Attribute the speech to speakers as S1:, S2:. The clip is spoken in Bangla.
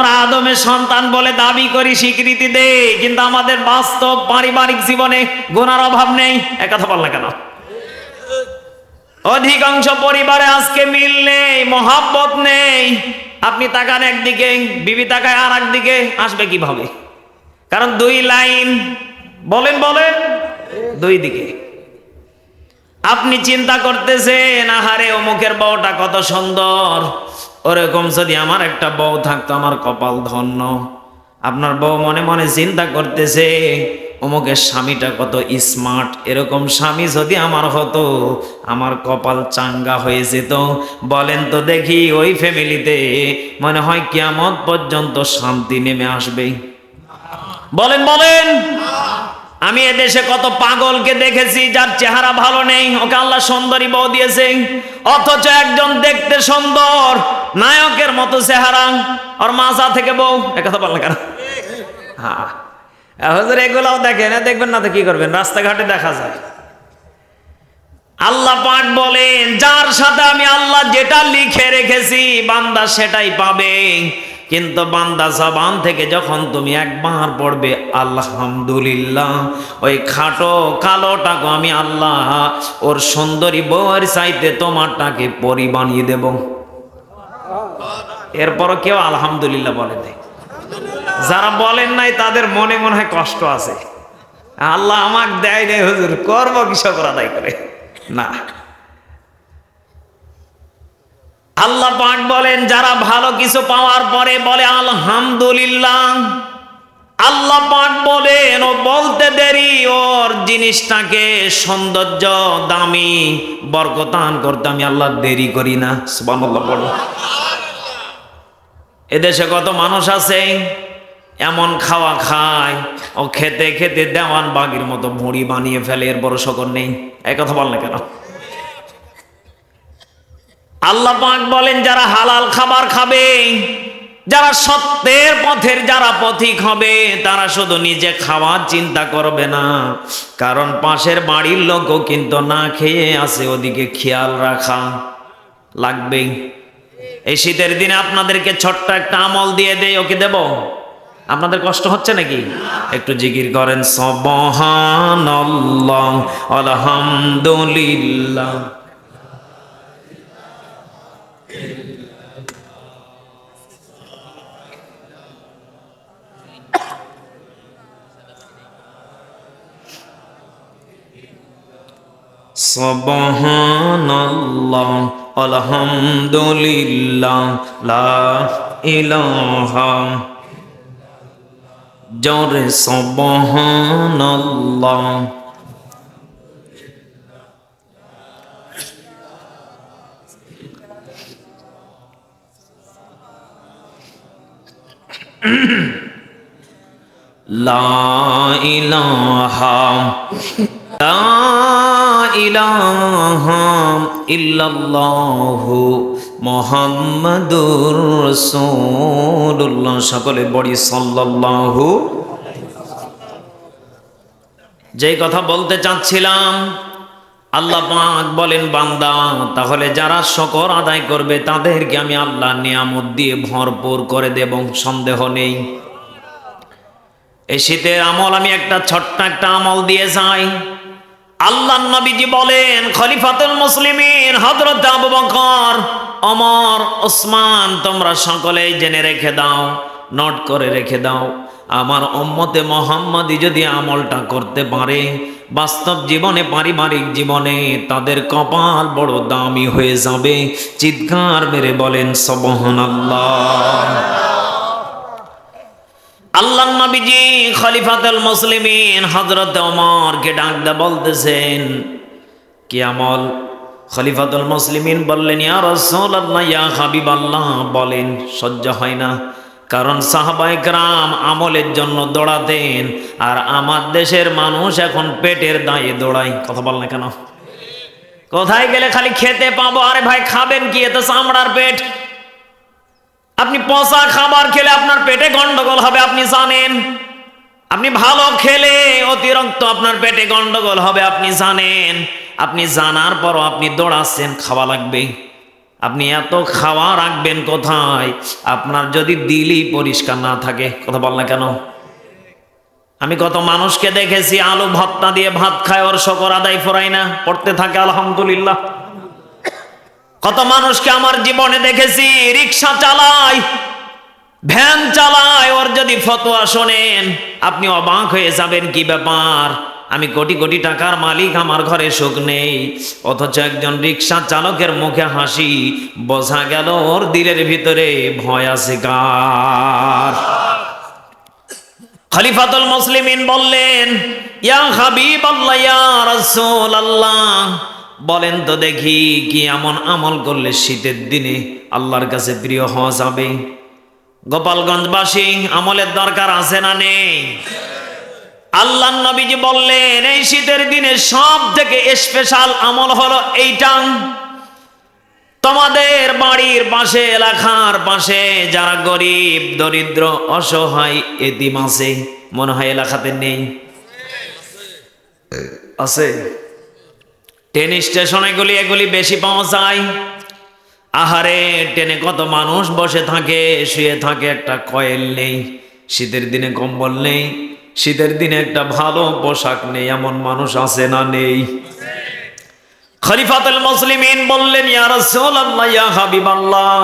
S1: আমরা আদমের সন্তান বলে দাবি করি স্বীকৃতি দেই, কিন্তু আমাদের বাস্তব পারিবারিক জীবনে গুণার অভাব নেই। একথা বল না কেন? অধিকাংশ পরিবারে আজকে মিল নেই, মহাব্বত নেই। আপনি তাকান একদিকে, বিবি তাকায় আর একদিকে আসবে কীভাবে? কারণ দুই লাইন, বলেন বলেন। দুই দিকে। আপনি চিন্তা করতেছেন, আহারে, অমুকের বউটা কত সুন্দর। ওরকম যদি আমার একটা বউ থাকতো, আমার কপাল ধন্য। আপনার বউ মনে মনে চিন্তা করতেছে, অমুকের স্বামীটা কত স্মার্ট এরকম স্বামী যদি আমার হতো, আমার কপাল চাঙ্গা হয়ে যেত। বলেন তো দেখি ওই ফ্যামিলিতে মনে হয় কিয়ামত পর্যন্ত শান্তি নেমে আসবে। বলেন বলেন। আমি এদেশে কত পাগলকে দেখেছি, যার চেহারা ভালো নেই, ওকে আল্লাহ সুন্দরী বউ দিয়েছে। অথচ একজন দেখতে সুন্দর, নায়কের মতো চেহারা আর মাজা থেকে বউ একথা বললে কেন? হ্যাঁ। এগুলাও দেখেন দেখবেন না তো কি করবেন, রাস্তাঘাটে দেখা যায়। আল্লাহ পাক বলেন, যার সাথে আমি আল্লাহ যেটা লিখে রেখেছি, বান্দা সেটাই পাবে। কিন্তু বান্দা জবান থেকে যখন তুমি একবার পড়বে আলহামদুলিল্লাহ। ওই খাটো কালোটাকে আমি আল্লাহ, ওর সুন্দরী বউয়ের চাইতে তোমারটাকে পরি বানিয়ে দেব। এরপরও কেউ আলহামদুলিল্লাহ বলে দেয় যারা বলেন নাই, তাদের মনে মনে হয় কষ্ট আছে। আল্লাহ আমাকে দেয় রে হুজুর, করব কৃষক আদায় করে? না। আল্লাহ পাক বলেন, যারা ভালো কিছু পাওয়ার পরে বলে, আলহামদুলিল্লাহ আল্লাহ পাক বলেন, ও বলতে দেরি, ওর জিনিসটাকে সৌন্দর্য, দামি, বরকতান করতে আমি আল্লাহ দেরি করি না। সুবহানাল্লাহ বলো এদেশে কত মানুষ আছে, এমন খাওয়া খায়, ও খেতে খেতে দেওয়ান বাগির মতো ভুঁড়ি বানিয়ে ফেলে এর বড় শকর নেই। এই কথা বল না কেন? আল্লাহ পাক বলেন, যারা হালাল খাবার খাবে যারা সত্যের পথের যারা পথিক হবে, তারা শুধু নিজে খাওয়ার চিন্তা করবে না। কারণ পাশের বাড়ির লোকও কিন্তু না খেয়ে আসে ওদিকে খেয়াল রাখা লাগবেই। এই শীতের দিনে আপনাদেরকে ছোট্ট একটা আমল দিয়ে দেয় ওকে দেব? আপনাদের কষ্ট হচ্ছে নাকি? একটু জিকির করেন সবহান আলহামদুলিল্লাহ। সুবহানাল্লাহ আলহামদুলিল্লাহ লা ইলাহা। জোরে সুবহানাল্লাহ। লা ইলাহা। ইলাহা ইল্লাল্লাহু মুহাম্মাদুর রাসূলুল্লাহ। সকলে বড়ি সাল্লাল্লাহু। যেই কথা বলতে চাচ্ছিলাম, আল্লাহ পাক বলেন, বান্দা, তাহলে যারা শকর আদায় করবে, তাদেরকে আমি আল্লাহ নিয়ামত দিয়ে ভরপুর করে দেব সন্দেহ নেই। এই শীতের আমল, আমি একটা ছোট্ট একটা আমল দিয়ে যাই। আল্লাহ নবীজি বলেন, খলিফাতুল মুসলিমিন, হযরত আবু বকর, ওমর, ওসমান, তোমরা সকলেই জেনে রেখে দাও, নোট করে রেখে দাও, আমার অম্মতে মোহাম্মদই যদি আমলটা করতে পারে, বাস্তব জীবনে, পারিবারিক জীবনে তাদের কপাল বড় দামি হয়ে যাবে। চিৎকার মেরে বলেন, সুবহানাল্লাহ। আল্লাহ আল্লাহ নবীজি খলিফাতুল মুসলিমিন হজরত ওমরকে ডাক দা বলতেছেন কি আমল খলিফাতুল মুসলিমিন বললেন, ইয়া রাসূলুল্লাহ, ইয়া হাবিবাল্লাহ। বলেন, সহ্য হয় না, কারণ সাহাবায়ে গ্রাম আমলের জন্য দৌড়াতেন আর আমার দেশের মানুষ এখন পেটের দায়ে দৌড়ায়। কথা বল না কেন? কোথায় গেলে খালি খেতে পাবো? আরে ভাই, খাবেন কি? এত চামড়ার পেট। আপনি পচা খাবার খেলে আপনার পেটে গন্ডগোল হবে, আপনি জানেন। আপনি ভালো খেলে অতিরিক্ত আপনার পেটে গন্ডগোল হবে, আপনি জানেন। আপনি জানার পরও আপনি দৌড়াচ্ছেন, খাওয়া লাগবে আপনি এত খাওয়া রাখবেন কোথায়? আপনার যদি দিলই পরিষ্কার না থাকে, কথা বল না কেন? আমি কত মানুষকে দেখেছি, আলু ভত্তা দিয়ে ভাত খায়, ওর শকর আদায় ফোরাই না, পড়তে থাকে, আলহামদুলিল্লাহ। কত মানুষকে আমার জীবনে দেখেছি, রিক্সা চালায়, ভ্যান চালায়, ওর যদি ফতোয়া শোনেন, আপনি অবাক হয়ে যাবেন কি ব্যাপার? আমি কোটি কোটি টাকার মালিক, আমার ঘরে সুখ নেই। অথচ একজন রিক্সা চালকের মুখে হাসি, বোঝা গেল ওর দিলের ভিতরে ভয় আছে কার। খলিফাতুল মুসলিমিন বললেন, ইয়া হাবিব আল্লাহ ইয়া রাসূল আল্লাহ বলেন তো দেখি কি এমন আমল করলে শীতের দিনে আল্লাহর কাছে প্রিয় হওয়া যাবে? গোপালগঞ্জবাসী, আমলের দরকার আছে না নেই? আল্লাহ নবীজি বললেন, এই শীতের দিনে সব থেকে স্পেশাল আমল হলো এইটা। তোমাদের বাড়ির পাশে, এলাকার পাশে যারা গরিব, দরিদ্র, অসহায়, এতিম আছে, মনে হয় এলাকাতে নেই? আছে। ট্রেন স্টেশনে গুলি এগুলি বেশি পাওয়া যায়। আহারে ট্রেনে কত মানুষ বসে থাকে, শুয়ে থাকে একটা কয়েল নেই। শীতের দিনে কম্বল নেই, শীতের দিনে একটা ভালো পোশাক নেই, এমন মানুষ আছে না নেই। খলিফাতুল মুসলিমিন বললেন, ইয়া রাসূলুল্লাহ, ইয়া হাবিবাল্লাহ।